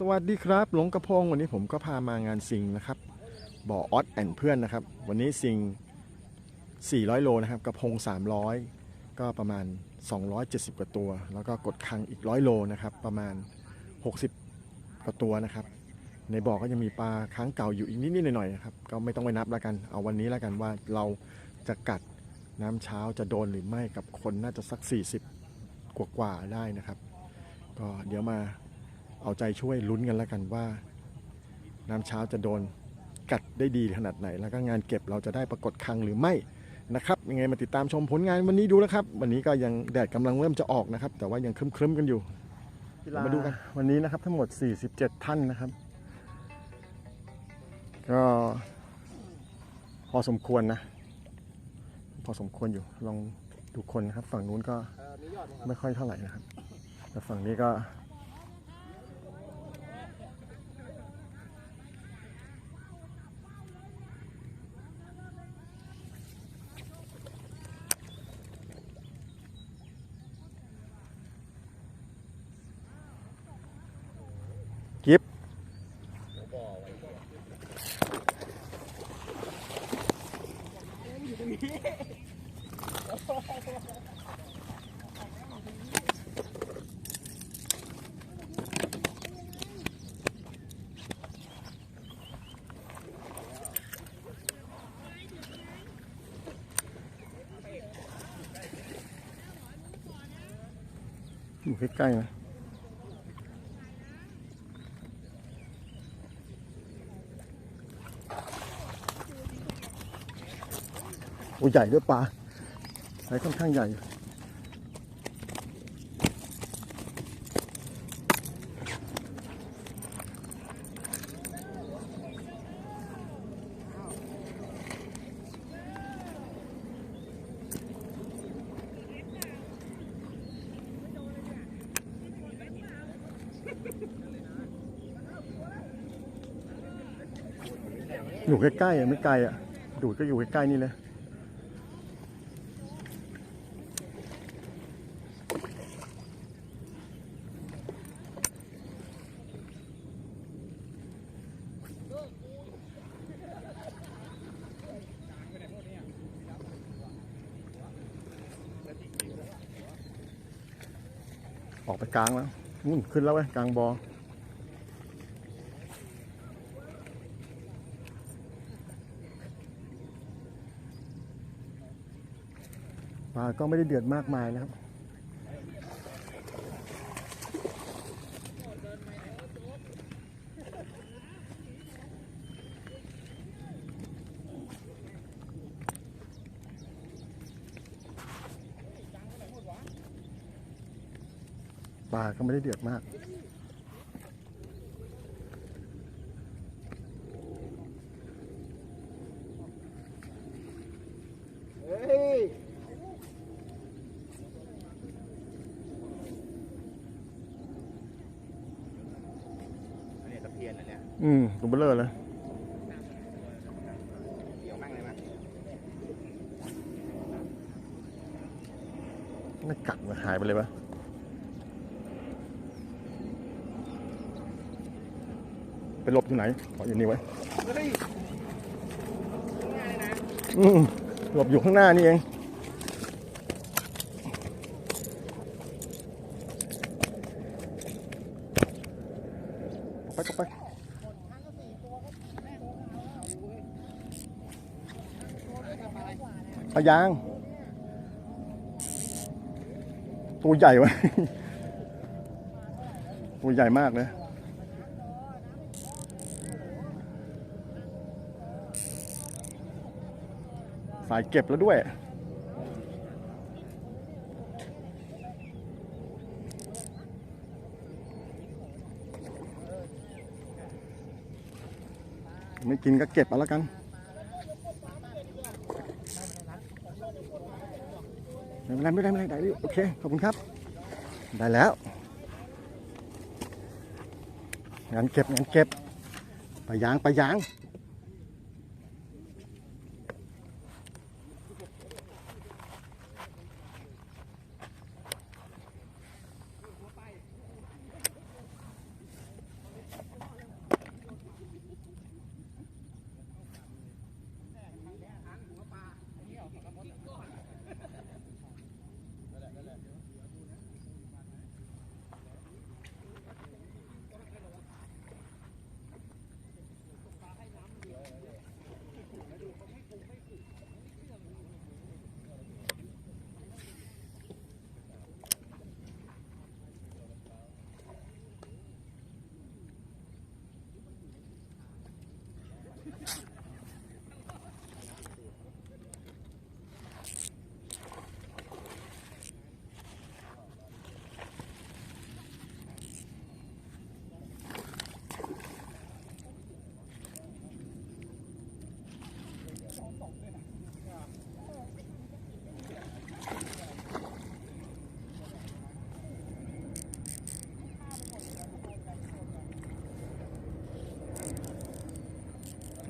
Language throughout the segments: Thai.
สวัสดีครับหลงกระพงวันนี้ผมก็พามางานซิงนะครับบ่อออสแอนเพื่อนนะครับ วันนี้ซิง 400 โลนะครับ กระพง 300 ก็ประมาณ 270 กว่าตัว แล้วก็กดคังอีก 100 โลนะครับ ประมาณ 60 กว่าตัวนะครับ ในบ่อก็ยังมีปลาค้างเก่าอยู่อีกนิดๆหน่อยๆนะครับ ก็ไม่ต้องไปนับแล้วกัน เอาวันนี้แล้วกันว่าเราจะกัดน้ำเช้าจะโดนหรือไม่กับคนน่าจะสัก 40 กว่าๆได้นะครับ ก็เดี๋ยวมา เอาใจช่วยลุ้นกันแล้วกันว่า น้ำเช้าจะโดนกัดได้ดีขนาดไหน แล้วก็งานเก็บเราจะได้ปรากฏครั้งหรือไม่นะครับยังไงมาติดตามชมผลงานวันนี้ดูนะครับ วันนี้ก็ยังแดดกำลังเริ่มจะออกนะครับ แต่ว่ายังครึ้มๆกันอยู่มาดูกันวันนี้นะครับทั้งหมด 47 ท่านนะครับ ก็พอสมควรนะ พอสมควรอยู่ลองดูคนนะครับ ฝั่งนู้นก็ไม่ค่อยเท่าไหร่นะครับแต่ฝั่งนี้ก็ ใกล้ๆนะโอ้ใหญ่ด้วยปลาไซส์ค่อนข้างใหญ่ อยู่ใกล้ๆอะไม่ไกลอะ ดูดก็อยู่ใกล้ๆนี่เลย ออกไปกลางแล้วนู่นขึ้นแล้วเว้ยกลางบอปลา ก็ไม่ได้เดือดมากมายนะครับปลาก็ไม่ได้เดือดมาก เฮ้ย อันนี้ตะเพียนนะเนี่ย อืม ตัวเบลเลอร์เลยไม่กัดมันหายไปเลยปะไปหลบอยู่ไหนขออยู่นี่ไว้อืมหลบอยู่ข้างหน้านี่เอง ออกไปออกไปปลายาง ตัวใหญ่วะตัวใหญ่มากเลยสายเก็บแล้วด้วย ไม่กินก็เก็บเอาแล้วกัน ไม่เป็นไรไม่ได้ไรไม่ได้ได้โอเคขอบคุณครับ ได้แล้วงานเก็บงานเก็บไปยางไปยาง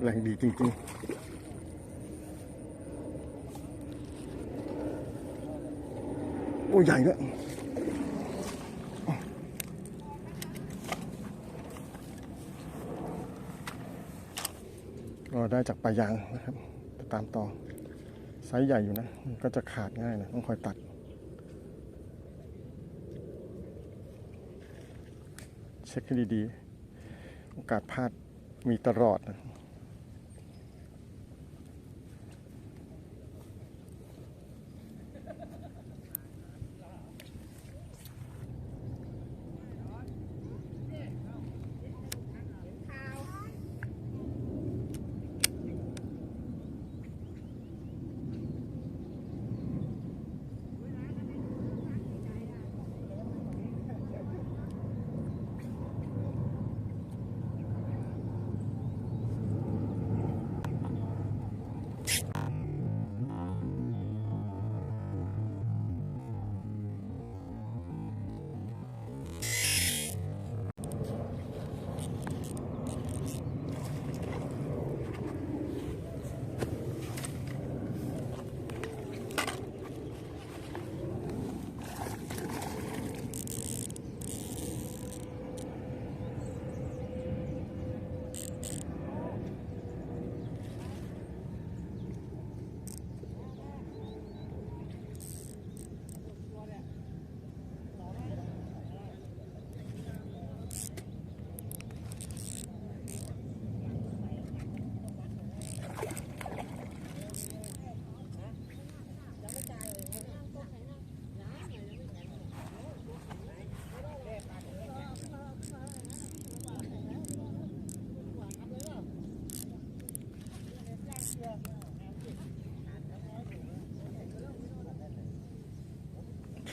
แรงดีจริงๆโอ้ใหญ่ด้วยก็ได้จากปลายางนะครับ ตามต่อ ไซส์ใหญ่อยู่นะ มันก็จะขาดง่ายนะ ต้องคอยตัด เช็คให้ดีๆ โอกาสพลาดมีตลอดนะ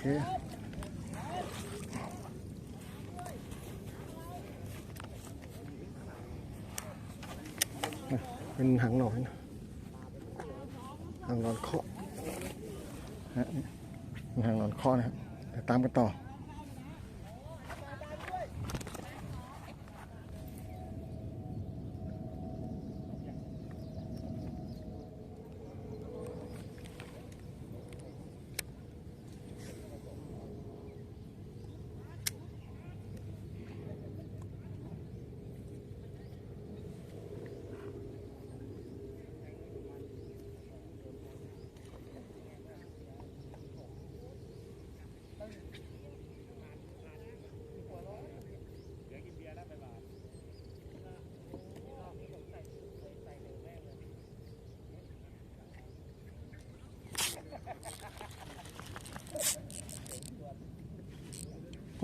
เคเป็นหางหนอนหางหนอนเคาะฮะหางหนอนเคาะนะครับตามกันต่อ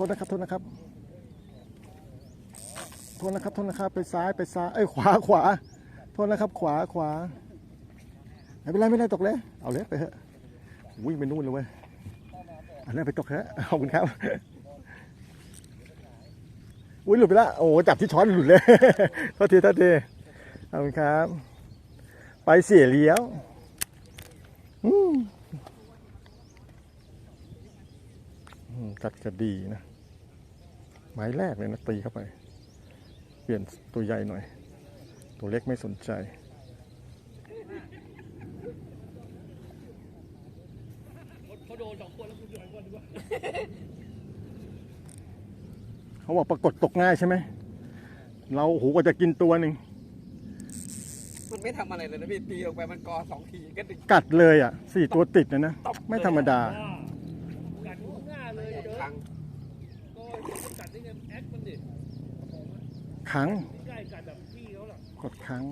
ทษนะครับโทษนะครับโทษนะครับโทษนะครับไปซ้ายไปซ้ายเอ้ยขวาขวาโทษนะครับ ขวาขวาไม่เป็นไรไม่เป็นไรตกเลย เอาเลยไปเถอะวิ่งไปนู่นเลยเว้ยอันนั้นไปตกเถอะขอบคุณครับอุ้ยหลุดไปละโอ้จับที่ช้อนหลุดเลยโทษทีโทษทีขอบคุณครับ ไปเสียเลี้ยวอืมอืมกัดกระดีนะ ไม้แรกเลยนะตีเข้าไป เปลี่ยนตัวใหญ่หน่อย ตัวเล็กไม่สนใจ เขาโดนสองคนแล้วคุณโดนคนดีกว่าเขาบอกปรากฏตกง่ายใช่ไหม เราโอ้โหกว่าจะกินตัวหนึ่งมันไม่ทำอะไรเลยนะพี่ตีลงไปมันกอสองทีก็ดึงกัดเลยอะสี่ตัวติดนะนะตบไม่ธรรมดา กัดหัวหน้าเลยเด้อ ครั้ง ก็ กังแอคมันดิขังใกล้กัดแบบพี่เขาหรอกดขัง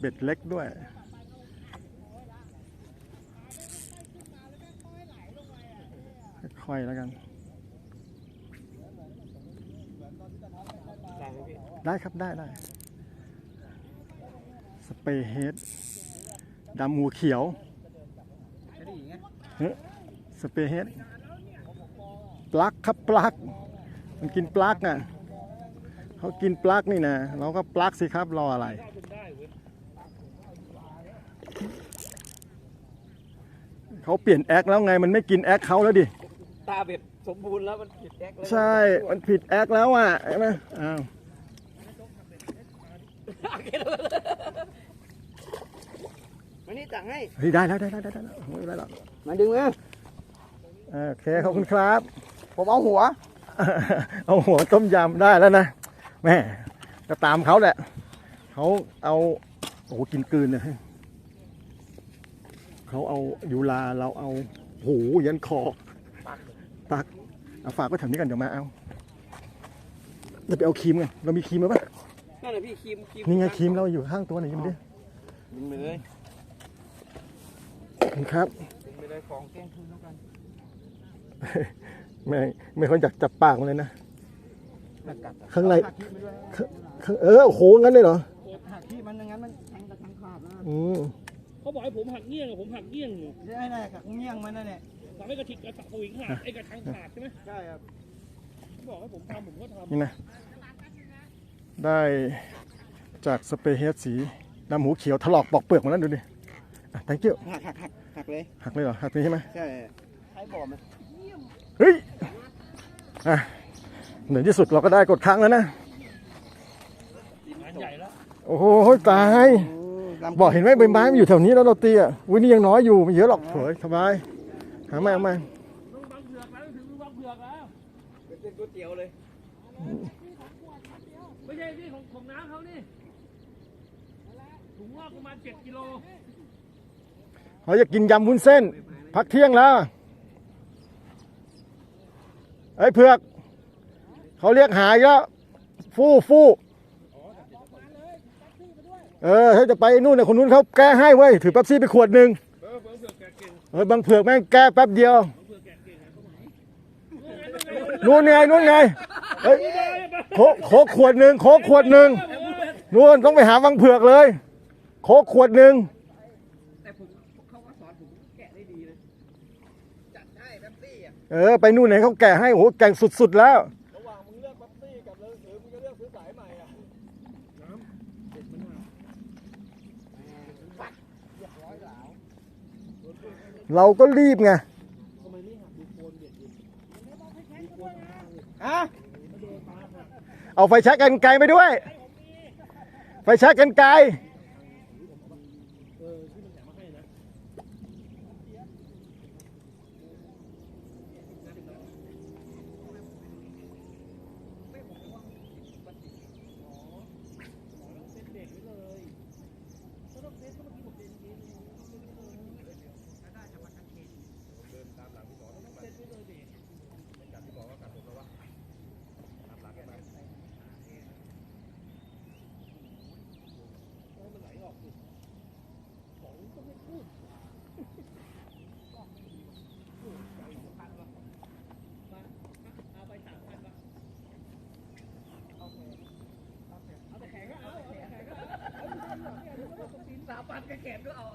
เบ็ดเล็กด้วยค่อยๆแล้วกันไหมพี่ได้ครับได้ได้สเปรย์เฮดดำหัวเขียว ไม่ได้อย่างเงี้ย เฮ้ย สเปรย์เฮดปลั๊กครับปลั๊กมันกินปลั๊กน่ะเขากินปลั๊กนี่นะเราก็ปลั๊กสิครับรออะไรเข้าจนได้เว้ยเขาเปลี่ยนแอคแล้วไงมันไม่กินแอคเขาแล้วดิตาเบ็ดสมบูรณ์แล้วมันผิดแอคแล้วใช่ มันผิดแอคแล้วอะใช่ไหมอ้าว วันนี้จังให้เฮ้ยได้แล้วได้แล้วได้แล้วไม่เป็นไรหรอกมาดึงมาโอเคขอบคุณครับ ผมเอาหัว เอาหัวต้มยำได้แล้วนะแม่ก็ตามเขาแหละเขาเอาโอ้โหกินกลืนเลยเขาเอายูลาเราเอาโหยันคอปักเอาฝากไว้แถวนี้กันเดี๋ยวมาเอาจะไปเอาครีมไงเรามีครีมไหมปะนั่นแหละพี่ครีมครีมนี่ไงครีมเราอยู่ข้างตัวไหนยังไม่ได้ ดึงไปเลยขอบ คุณครับดึงไปเลยของแกล้งคืนแล้วกันไม่ไม่ค่อยอยากจับปากมันเลยนะหักกัดข้างในหักขี้ไปด้วยข้างข้างเออโอ้โหงั้นเลยเหรอหักขี้มันอย่างนั้นมันแทงกระทังขาดนะอืมเขาบอกให้ผมหักเงี้ยงอะผมหักเงี้ยงอยู่ใช่ได้หักเงี้ยงมันนั่นแหละทำให้กระถิกกระสับกระวิงขาดไอ้กระทังขาดใช่ไหมใช่ครับเขาบอกให้ผมทำผมก็ทำนี่นะได้จากสเปรย์เฮดสีดำหูเขียวถลอกปอกเปลือกหมาแล้วดูดิอะ thank you หักหักหัก หักเลย หักเลยเหรอ หักนี่ใช่ไหมใช่ใช้บ่อมันเฮ้ย อะในที่สุดเราก็ได้กดค้างแล้วนะงานใหญ่แล้วโอ้โหตาย บอกเห็นไหมใบไม้มันอยู่แถวนี้แล้วเราตีอะอุ้ยนี่ยังน้อยอยู่ไม่เยอะหรอกเผยสบาย หามาเอามาต้องบังเผือกแล้วถึงบังเผือกแล้วเป็นก๋วยเตี๋ยวเลย ไม่ใช่ที่ของของน้ำเขานี่ถุงว่าประมาณเจ็ดกิโล เขาจะกินยำวุ้นเส้น พักเที่ยงแล้วไอ้เผือก เขาเรียกหายแล้วฟู่ฟู่เออถ้าจะไปนู่นน่ะคนนู้นเขาแก้ให้เว้ยถือแป๊บซี่ไปขวดหนึ่งเออบังเผือกแกเก่งเออบางเผือกแม่งแก้แป๊บเดียวนู่นไงนู่นไงเฮ้ยโคโคขวดหนึ่งโคขวดหนึ่งนู่นต้องไปหาบางเผือกเลย โคขวดหนึ่ง แต่ผมเขาก็สอนผมแกะได้ดีเลยจัดได้แป๊บซี่อะ เออไปนู่นไหนเขาแก่ให้โอ้โหแก่งสุดๆแล้ว ระหว่างมึงเลือกแป๊บซี่กับเลยหรือมึงจะเลือกซื้อสายใหม่อะเราก็รีบไงฮะเอาไฟแช็กกันไกลไปด้วย ไฟแช็กกันไกล สามพันก็แกะก็เอา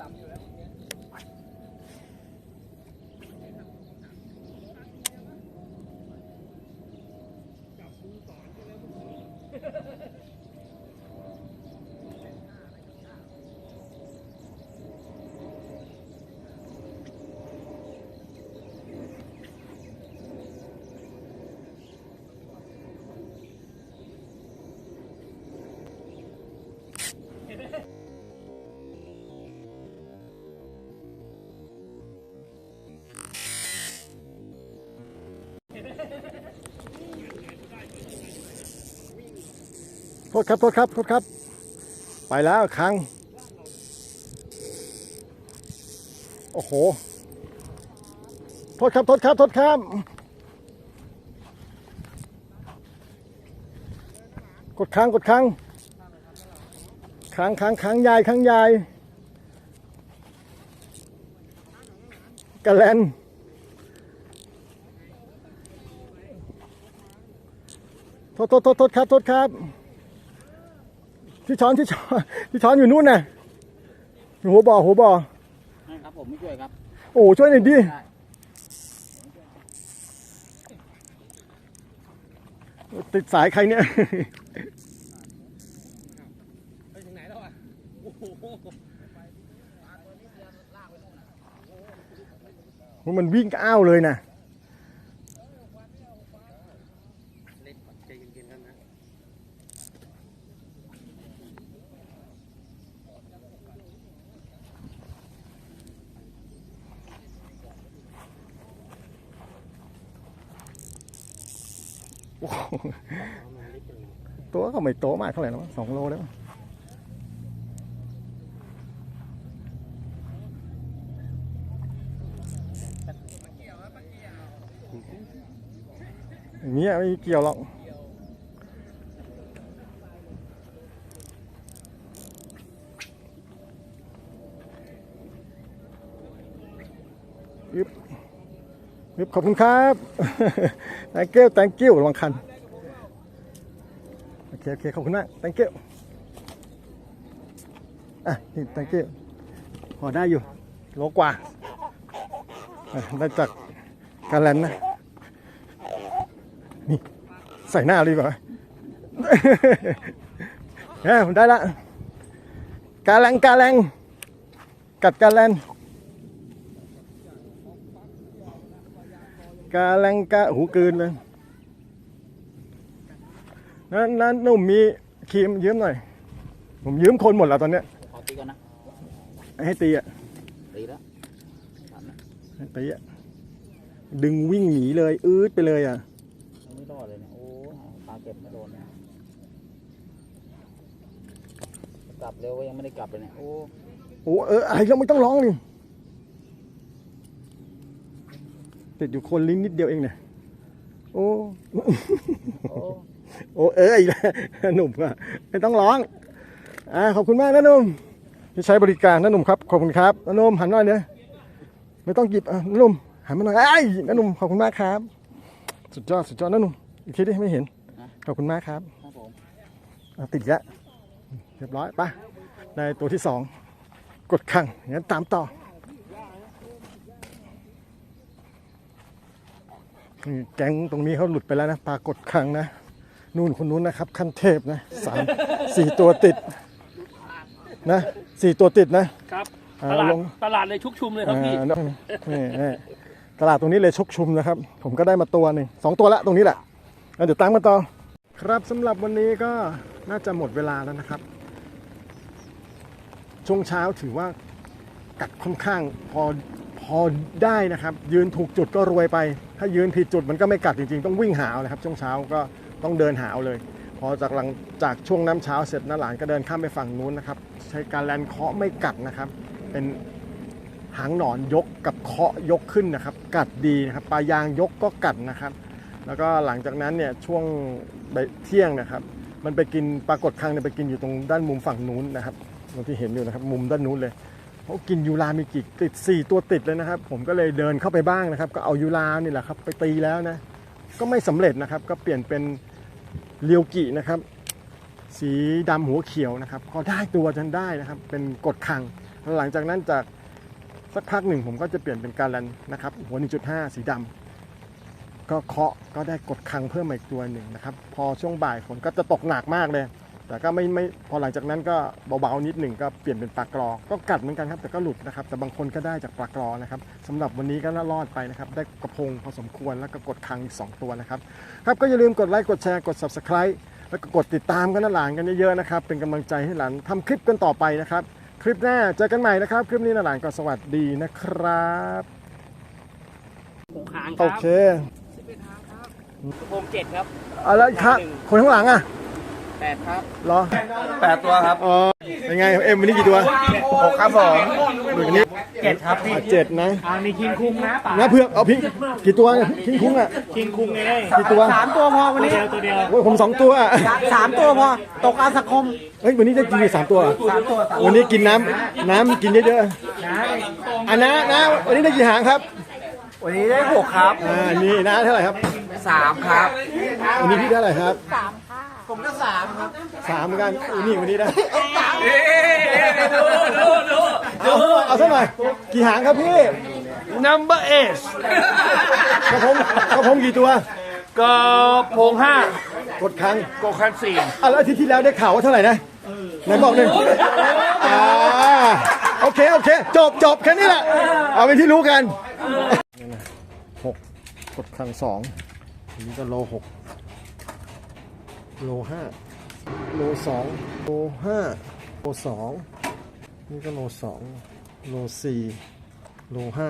ต่ำอยู่แล้ว ษครับโทษครับโทษครับ ไปแล้วครั้ง โอ้โหโทษครับโทษครับโทษครับกดค้างกดค้างค้างค้างค้างยายค้างยายกระแลนโทษโทษโทษโทษครับโทษครับ ที่ช้อนที่ช้อนที่ช้อนอยู่นู่นน่ะหัวบ่อหัวบ่อครับผมไม่ช่วยครับโอ้ช่วยหน่อยดิได้ติดสายใครเนี่ยไปถึงไหนแล้วอะโอ้โหมันวิ่งอ้าวเลยนะ เล่นก่อนใจเย็นๆกันนะ โอ้โห ตัวก็ไม่โตมากเท่าไหร่นะสองโลแล้วมั้งอย่างเงี้ยไม่เกี่ยวหรอกยึบยึบขอบคุณครับ thank you thank you ระวังคัน โอเค โอเค ขอบคุณมาก thank you อะ นี่ thank you พอได้อยู่ โลกว่าได้จากกาแลนนะ นี่ ใส่หน้าเลยดีกว่าเนี่ยผมได้ละ กาแรงกาแรงกัดกาแลน กาแรงกาหูกลืนเลยนั้นนั้นหนุ่มมีครีมยืมหน่อย ผมยืมคนหมดแล้วตอนเนี้ยขอตีก่อนนะ ให้ตีอะตีแล้วทำนะให้ตีอะดึงวิ่งหนีเลยอืดไปเลยอะไม่รอดเลยเนี่ยโอ้ปลาเก็บไม่โดนเนี่ยกลับเร็วก็ยังไม่ได้กลับเลยเนี่ยโอ้โอ้เอออะไรก็ไม่ต้องร้องนี่ ติดอยู่คนลิ้นนิดเดียวเองเนี่ย โอ้ โอ้โอ้เอ้ยหนุ่มอะไม่ต้องร้อง อ่าขอบคุณมากนะหนุ่มที่ใช้บริการนะหนุ่มครับ ขอบคุณครับนะหนุ่มหันหน่อยเนี่ยไม่ต้องหยิบอะนะหนุ่มหันมาหน่อยไอ้ยนะหนุ่มขอบคุณมากครับ สุดยอดสุดยอดนะหนุ่มอีกทีดิไม่เห็น ขอบคุณมากครับครับผมอะติดแล้วเรียบร้อยไปะได้ตัวที่สองกดขังงั้นตามต่อ แก๊งตรงนี้เขาหลุดไปแล้วนะปลากดขังนะนู่นคนนู้นนะครับ ขั้นเทพนะสามสี่ตัวติดนะสี่ตัวติดนะครับอ่าตลาดลงตลาดเลยชุกชุมเลยครับพี่อ่านี่นี่ตลาดตรงนี้เลยชกชุมนะครับ ผมก็ได้มาตัวหนึ่งสองตัวละตรงนี้แหละแล้วเดี๋ยวตามกันต่อ ครับสำหรับวันนี้ก็น่าจะหมดเวลาแล้วนะครับ ช่วงเช้าถือว่ากัดค่อนข้างพอพอได้นะครับ ยืนถูกจุดก็รวยไป ถ้ายืนผิดจุดมันก็ไม่กัดจริงๆ ต้องวิ่งหาเอาเลยครับ ช่วงเช้าก็ต้องเดินหาเอาเลย พอจากหลังจากช่วงน้ำเช้าเสร็จนะหลานก็เดินข้ามไปฝั่งนู้นนะครับใช้การแลนเคาะไม่กัดนะครับ เป็นหางหนอนยกกับเคาะยกขึ้นนะครับ กัดดีนะครับปลายางยกก็กัดนะครับ แล้วก็หลังจากนั้นเนี่ยช่วงเที่ยงนะครับ มันไปกินปรากฏครั้งเนี่ยไปกินอยู่ตรงด้านมุมฝั่งนู้นนะครับตรงที่เห็นอยู่นะครับ มุมด้านนู้นเลย เขากินยูรามิกิติด 4 ตัวติดเลยนะครับ ผมก็เลยเดินเข้าไปบ้างนะครับ ก็เอายูรานี่แหละครับไปตีแล้วนะ ก็ไม่สำเร็จนะครับ ก็เปลี่ยนเป็นเรียวกินะครับ สีดำหัวเขียวนะครับ ก็ได้ตัวจนได้นะครับ เป็นกดคัง หลังจากนั้นจากสักพักหนึ่งผมก็จะเปลี่ยนเป็นการันนะครับ หัว 1.5 สีดำก็เคาะก็ได้กดคังเพิ่มมาอีกตัวหนึ่งนะครับ พอช่วงบ่ายฝนก็จะตกหนักมากเลย แต่ก็ไม่ไม่พอหลังจากนั้นก็เบาๆนิดหนึ่งก็เปลี่ยนเป็นปลากรอ ก็กัดเหมือนกันครับ แต่ก็หลุดนะครับ แต่บางคนก็ได้จากปลากรอนะครับสำหรับวันนี้ก็รอดไปนะครับ ได้กระพงพอสมควรแล้วก็กดคังอีก2ตัวนะครับ ครับก็อย่าลืมกดไลค์กดแชร์กด subscribe แล้วก็กดติดตามกันนะหลานกันเยอะๆนะครับ เป็นกำลังใจให้หลานทำคลิปกันต่อไปนะครับ คลิปหน้าเจอกันใหม่นะครับ คลิปนี้นะหลานก็สวัสดีนะครับหกหางคโอรับเคสิบเอ็ดหางครับกระโปรงเจ็ดครับเอาแล้วอีกครับคนข้างหลังอะ แปดครับเหรอแปดตัวครับอ๋อเป็นไงเอ็มวันนี้กี่ตัวหกครับผมวันนี้เจ็ดครับพี่อะเจ็ดนะอ่ามีคิงคุงนะป่านะเพื่อกเอาพิงกี่ตัวเนี่ยพิงคุ้งอะคิงคุงเองกี่ตัวสามตัวพอวันนี้ตัวเดียวโอ้ยผมสองตัวอะสามตัวพอตกอาสคมเฮ้ยวันนี้ได้กินอยู่สามตัวเหรอสามตัววันนี้กินน้ำน้ำกินเยอะๆอันนะนะวันนี้ได้กี่หางครับวันนี้ได้หกครับอ่านี่นะเท่าไหร่ครับสามครับวันนี้พี่ได้เท่าไหร่ครับ ผมก็สามครับสามเหมือนกันอุ้ยนี่วันนี้ได้ดูดูดูเอาเอาสักหน่อยกี่หางครับพี่ number eight กระพงกระพงกี่ตัวก็โพงห้ากดครั้งโกคันสี่อะแล้วอาทิตย์ที่แล้วได้ข่าวว่าเท่าไหร่นะไหนบอกหนึ่งอ่าโอเคโอเค จบจบแค่นี้แหละเอาเป็นที่รู้กันหกกดครั้งสองอันนี้ก็โลหก โลห้าโลสองโลห้าโลสองนี่ก็โลสองโลสี่โลห้า